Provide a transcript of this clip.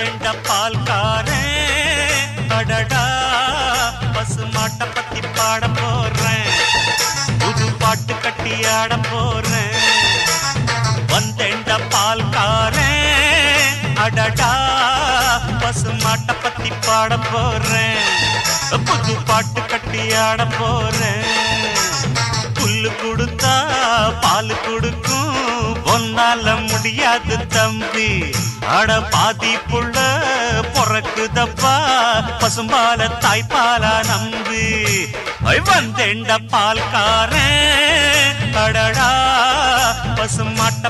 வேண்ட பால்காரே. அடடா பசு பசுமாட்டை பத்தி பாட போறேன். புது பாட்டு கட்டி ஆட போறேன். வந்தேண்ட பால்காரே. அடடா பசு பசுமாட்டை பத்தி பாட போறேன். புது பாட்டு கட்டி ஆட போறேன். புல்லு கொடுத்தா பால் கொடுக்கும். ஒன்னால முடியாது தம்பி. அட பாதி புள்ள பொறக்குதப்பா. பசும்பால தாய்ப்பாலா நம்பு. வந்தெண்ட வந்தேண்ட பால்காரன். அடடா பசுமாட்ட